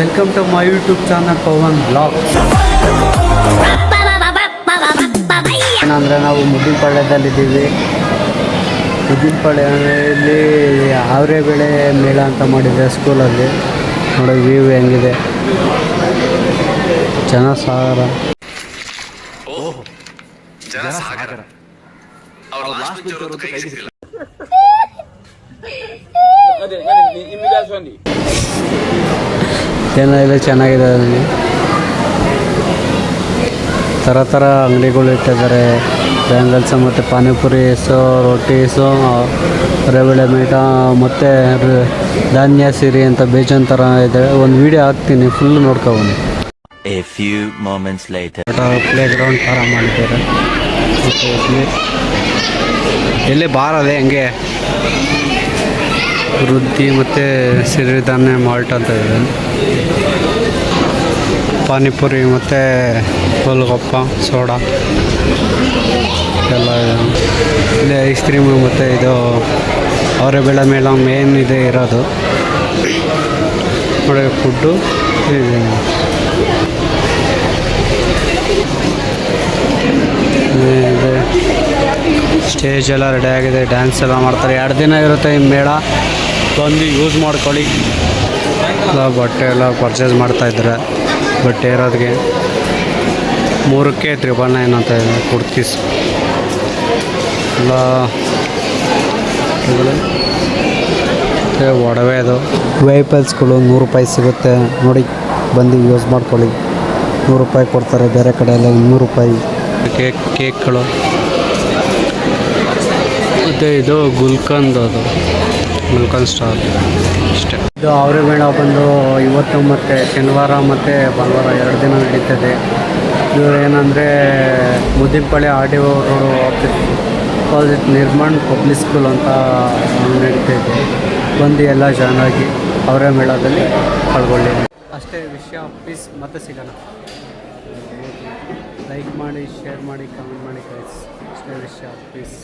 Welcome to my YouTube channel Pavan blog ಏನಂದರೆ ನಾವು ಮುದ್ದಿನಪಾಳ್ಯದಲ್ಲಿದ್ದೀವಿ ಮುದ್ದಿನಪಾಳ್ಯಲ್ಲಿ ಅವರೇ ಬೆಳೆ ಮೇಳ ಅಂತ ಮಾಡಿದೆ ಸ್ಕೂಲಲ್ಲಿ. ನೋಡಿ ವ್ಯೂ ಹೆಂಗಿದೆ. ಜನ ಸಾಗರ ಏನೋ ಇಲ್ಲ ಚೆನ್ನಾಗಿದೆ ಅಲ್ಲಿ ಥರ ಥರ ಅಂಗಡಿಗಳು ಇಟ್ಟಿದ್ದಾರೆ. ಬ್ಯಾಂಗಲ್ಸು ಮತ್ತು ಪಾನಿಪುರಿಸು ರೊಟ್ಟೀಸು ರವೆಳೆ ಮೀಟ ಮತ್ತು ಧಾನ್ಯ ಸಿರಿ ಅಂತ ಬೇಜನ್ ಥರ ಇದೆ. ಒಂದು ವಿಡಿಯೋ ಹಾಕ್ತೀನಿ full ನೋಡ್ಕೊಬನ್ನಿ a few moments light playground ಥರ ಮಾಡಿದ್ದಾರೆ. ಎಲ್ಲಿ ಬಾರದೆ ಹಂಗೆ. ವೃದ್ಧಿ ಮತ್ತು ಸಿರಿಧಾನ್ಯ ಮಾಲ್ಟ್ ಅಂತ ಇದೆ. ಪಾನಿಪುರಿ ಮತ್ತು ಗೋಲ್ಗಪ್ಪ, ಸೋಡಾ. ಎಲ್ಲ ಇಲ್ಲಿ ಐಸ್ ಕ್ರೀಮು ಮತ್ತು ಇದು ಅವರೇ ಬೆಳೆ ಮೇಳ ಮೇನ್ ಇದೆ ಇರೋದು. ನೋಡಿ ಫುಡ್ಡು ಇದೆ. ಸ್ಟೇಜ್ ಎಲ್ಲ ರೆಡಿ ಆಗಿದೆ ಡ್ಯಾನ್ಸ್ ಎಲ್ಲ ಮಾಡ್ತಾರೆ. ಎರಡು ದಿನ ಇರುತ್ತೆ ಈ ಮೇಳ. ಬಂದು ಯೂಸ್ ಮಾಡ್ಕೊಳ್ಳಿ. ಎಲ್ಲ ಬಟ್ಟೆ ಎಲ್ಲ ಪರ್ಚೇಸ್ ಮಾಡ್ತಾ ಇದ್ದಾರೆ. ಬಟ್ಟೆ ಇರೋದಕ್ಕೆ ಮೂರಕ್ಕೆ ತ್ರಿಬಲ್ ನೈನ್ ಅಂತ ಇದೆ ಕುರ್ತೀಸ್ ಎಲ್ಲ ಒಡವೆ ಅದು. ವೆಹಿಕಲ್ಸ್ಗಳು ನೂರು ರೂಪಾಯಿ ಸಿಗುತ್ತೆ. ನೋಡಿ ಬಂದು ಯೂಸ್ ಮಾಡ್ಕೊಳ್ಳಿ. ನೂರು ರೂಪಾಯಿ ಕೊಡ್ತಾರೆ ಬೇರೆ ಕಡೆ ಎಲ್ಲ ಇನ್ನೂರು ರೂಪಾಯಿ. ಕೇಕ್ ಕೇಕ್ಗಳು. ಮತ್ತು ಇದು ಗುಲ್ಕಂದ್ ಅದು. ಗುಲ್ಕಂದ್ ಸ್ಟಾರ್ ಇಷ್ಟೇ ಇದು ಅವರೇ ಮೇಳ ಬಂದು ಇವತ್ತು ಮತ್ತು ಶನಿವಾರ ಮತ್ತು ಭಾನುವಾರ ಎರಡು ದಿನ ನಡೀತದೆ. ಇದು ಏನಂದರೆ Muddinapalya R D O road office opposite Nirman public school ಅಂತ ನಡೀತಾ ಬಂದು ಎಲ್ಲ ಜಾಯ್ನ್ ಆಗಿ ಅವರೇ ಮೇಳದಲ್ಲಿ ಪಾಲ್ಗೊಳ್ಳಿ. ಅಷ್ಟೇ ವಿಷಯ ಪ್ಲೀಸ್ ಮತ್ತೆ ಸಿಗೋಣ. ಲೈಕ್ ಮಾಡಿ ಶೇರ್ ಮಾಡಿ ಕಮೆಂಟ್ ಮಾಡಿ ಕಳಿಸಿ ಅಷ್ಟೇ ವಿಷಯ ಪ್ಲೀಸ್